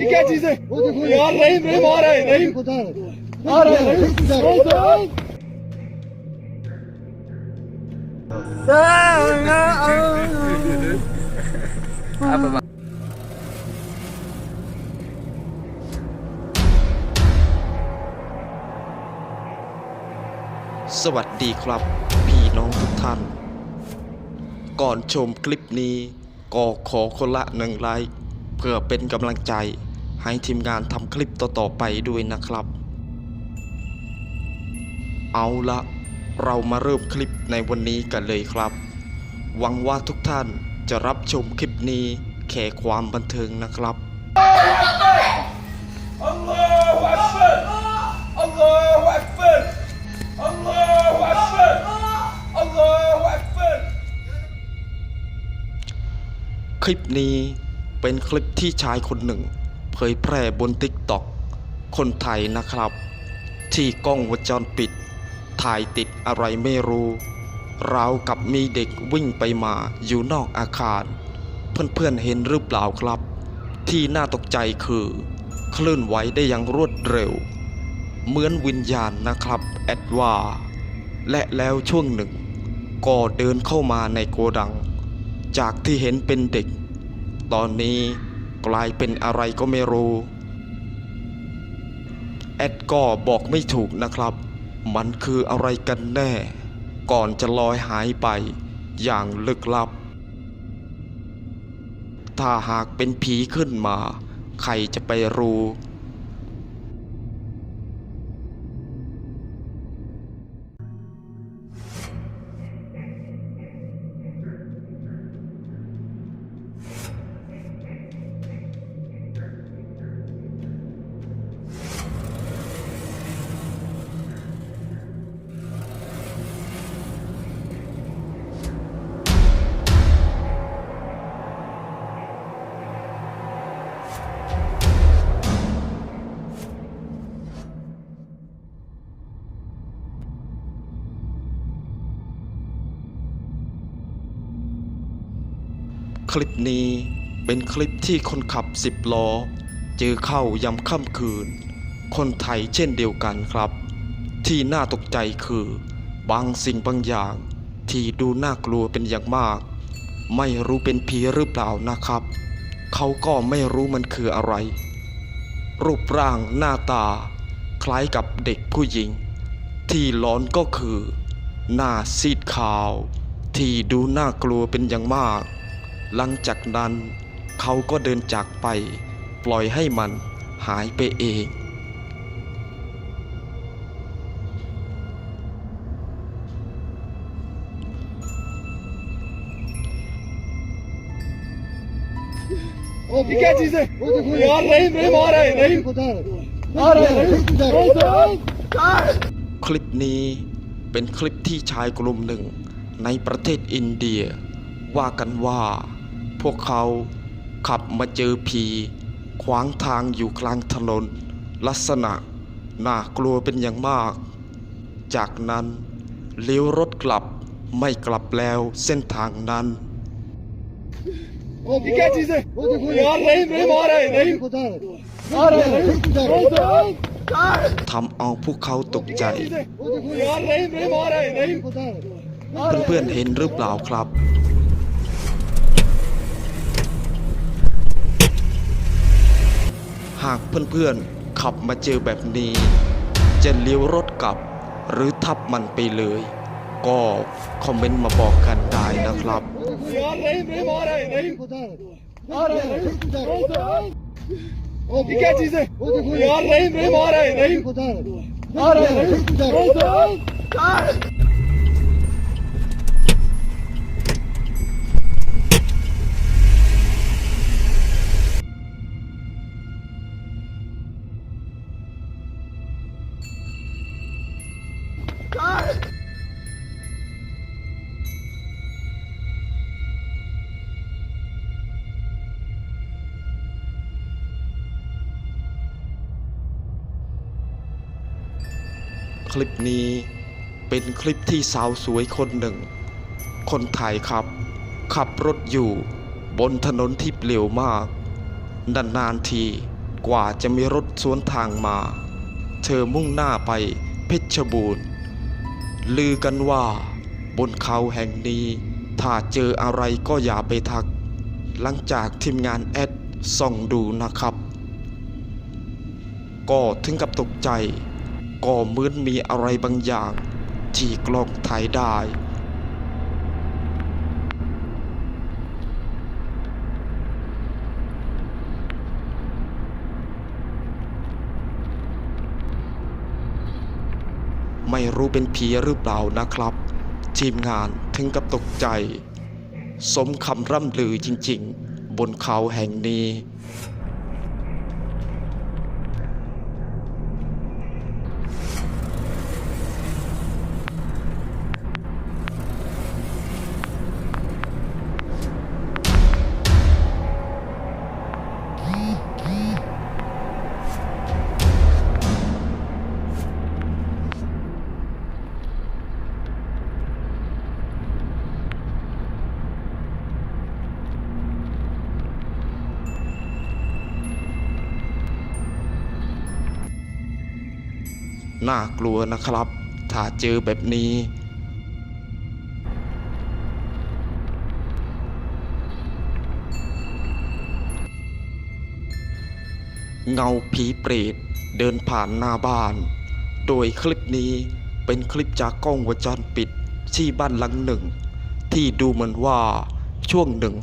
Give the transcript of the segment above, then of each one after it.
ये क्या चीज है यार रहीम रहीम आ रहा है रहीम आ रहा है रहीमสวัสดีครับ พี่น้องทุกท่าน ก่อนชมคลิปนี้ก็ขอคนละหนึ่งไลค์ เพื่อเป็นกำลังใจให้ทีมงานทำคลิปต่อๆไปด้วยนะครับ เอาละเรามาเริ่มคลิปในวันนี้กันเลยครับ หวังว่าทุกท่านจะรับชมคลิปนี้แค่ความบันเทิงนะครับ Allahu Akbar Allahu Akbar Allahu Akbar Allahu Akbar คลิปนี้ เป็นคลิปที่ชายคนหนึ่ง เผยแพร่บนติ๊กต็อกคนไทยนะครับ ที่กล้องวงจรปิด ถ่ายติดอะไรไม่รู้ราวกับมีเด็กวิ่งไปมาอยู่นอกอาคาร เพื่อนๆเห็นหรือเปล่าครับ ที่น่าตกใจคือ เคลื่อนไหวได้อย่างรวดเร็ว เหมือนวิญญาณนะครับแอดว่า และแล้วช่วงหนึ่ง ก็เดินเข้ามาในโกดัง จากที่เห็นเป็นเด็ก ตอนนี้กลายเป็นอะไรก็ไม่รู้ แอดก็บอกไม่ถูกนะครับ มันคืออะไรกันแน่ ก่อนจะลอยหายไปอย่างลึกลับ ถ้าหากเป็นผีขึ้นมา ใครจะไปรู้ คลิปนี้เป็นคลิปที่คนขับสิบล้อ เจอเข้ายำค่ำคืน คนไทยเช่นเดียวกันครับ ที่น่าตกใจคือบางสิ่งบางอย่าง ที่ดูน่ากลัวเป็นอย่างมาก ไม่รู้เป็นผีหรือเปล่านะครับ เขาก็ไม่รู้มันคืออะไร รูปร่างหน้าตา คล้ายกับเด็กผู้หญิง ที่หลอนก็คือ หน้าซีดขาว ที่ดูน่ากลัวเป็นอย่างมาก หลังจากนั้นเขาก็เดินจากไป ปล่อยให้มันหายไปเอง ये क्या चीज है यार रहीम रहीम आ रहा है रहीम आ रहा है रहीम คลิปนี้เป็นคลิปที่ชายกลุ่มหนึ่ง ในประเทศอินเดีย ว่ากันว่า พวกเขาขับมาเจอผี ขวางทางอยู่กลางถนน ลักษณะน่ากลัวเป็นอย่างมาก จากนั้นเลี้ยวรถกลับไม่กลับแล้วเส้นทางนั้น ये क्या चीज है यार रहीम रहीम आ रहा है रहीम आ रहा है रहीम ทำเอาพวกเขาตกใจ चीज है यार रहीम रहीम आ रहा है रहीम เพื่อนๆเห็นหรือเปล่าครับ หากเพื่อนๆ ขับมาเจอแบบนี้ จะเลี้ยวรถกลับ หรือทับมันไปเลย ก็คอมเมนต์มาบอกกันได้นะครับ คลิปนี้เป็นคลิปที่สาวสวยคนหนึ่ง คนถ่ายครับ ขับรถอยู่บนถนนที่เปลี่ยวมาก นานๆทีกว่าจะมีรถสวนทางมา เธอมุ่งหน้าไปเพชรบูรณ์ ลือกันว่าบนเขาแห่งนี้ ถ้าเจออะไรก็อย่าไปทัก หลังจากทีมงานแอดส่องดูนะครับ ก็ถึงกับตกใจ ก็เหมือนมีอะไรบางอย่าง ที่กล้องถ่ายได้ ไม่รู้เป็นผีหรือเปล่านะครับ ทีมงานถึงกับตกใจ สมคำร่ำลือจริงๆ บนเขาแห่งนี้ น่ากลัวนะครับ ถ้าเจอแบบนี้เงาผีเปรตเดินผ่านหน้าบ้าน โดยคลิปนี้เป็นคลิปจากกล้องวงจรปิดที่บ้านหลังหนึ่ง ที่ดูเหมือนว่าช่วงหนึ่ง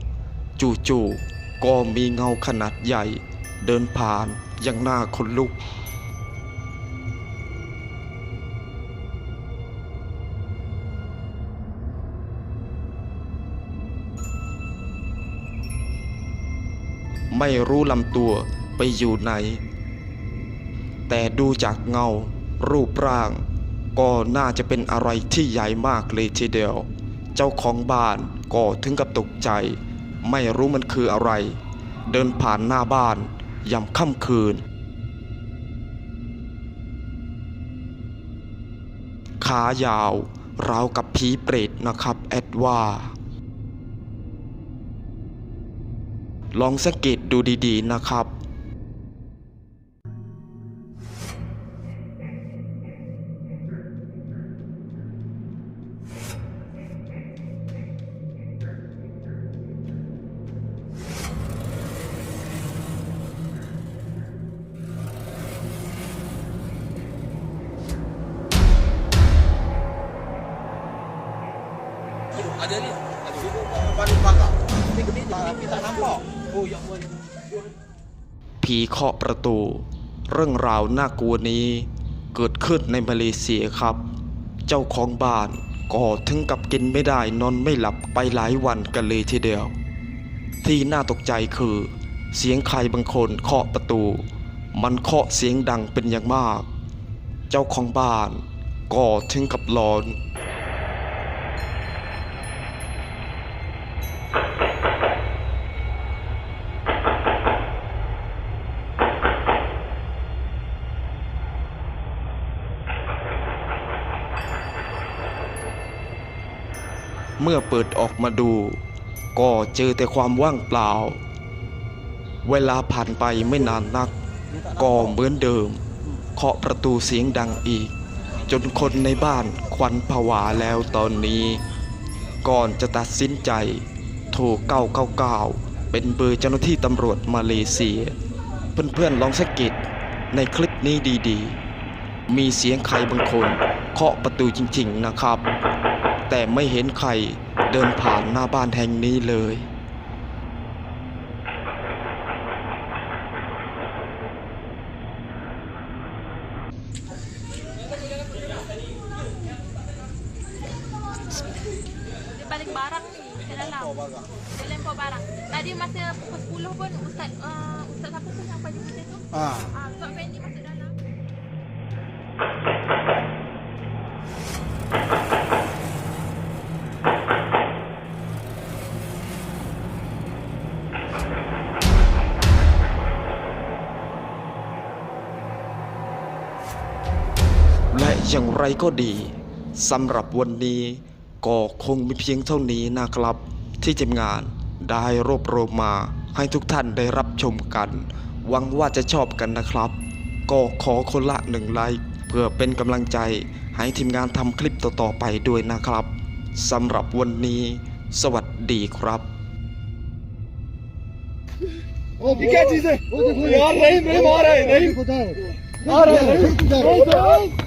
จู่ๆก็มีเงาขนาดใหญ่ เดินผ่านอย่างหน้าขนลุก ไม่รู้ลำตัวไปอยู่ไหน แต่ดูจากเงา รูปร่าง ก็น่าจะเป็นอะไรที่ใหญ่มากเลยทีเดียว เจ้าของบ้านก็ถึงกับตกใจ ไม่รู้มันคืออะไร เดินผ่านหน้าบ้านยามค่ำคืน ขายาวราวกับผีเปรตนะครับ แอดว่า ลองสังเกตดูดีๆนะครับ Ada ni. Ada ni. Paling ผีเคาะประตู เรื่องราวน่ากลัวนี้ เกิดขึ้นในมาเลเซียครับ เจ้าของบ้านก็ถึงกับกินไม่ได้นอนไม่หลับไปหลายวันกันเลยทีเดียว ที่น่าตกใจคือ เสียงใครบางคนเคาะประตู มันเคาะเสียงดังเป็นอย่างมาก เจ้าของบ้านก็ถึงกับร้อน เมื่อเปิดออกมาดู ก็เจอแต่ความว่างเปล่า เวลาผ่านไปไม่นานนัก ก็เหมือนเดิม เคาะประตูเสียงดังอีก จนคนในบ้านควันผวาแล้วตอนนี้ ก่อนจะตัดสินใจ โทร 999 เป็นเบอร์เจ้าหน้าที่ตำรวจมาเลเซีย เพื่อนๆลองสังเกตในคลิปนี้ดีๆ มีเสียงใครบางคนเคาะประตูจริงๆนะครับ แต่ไม่เห็นใครเดินผ่านหน้าบ้านแห่งนี้เลย Dia balik barang ni ke dalam. Dia lempar barang. Tadi masa pukul 10 pun Ustaz uh, Ustaz siapa tu yang baju putih tu? Ah. Ah, อย่างไรก็ดีสำหรับวันนี้ก็คงมีเพียงเท่านี้นะครับ ที่ทีมงานได้รวบรวมมา ให้ทุกท่านได้รับชมกัน หวังว่าจะชอบกันนะครับ ก็ขอคนละหนึ่งไลค์เพื่อเป็นกำลังใจให้ทีมงานทำคลิปต่อๆไปด้วยนะครับสำหรับวันนี้ สวัสดีครับ ये क्या चीज है यार रहीम रहीम आ रहा है रहीम आ रहा है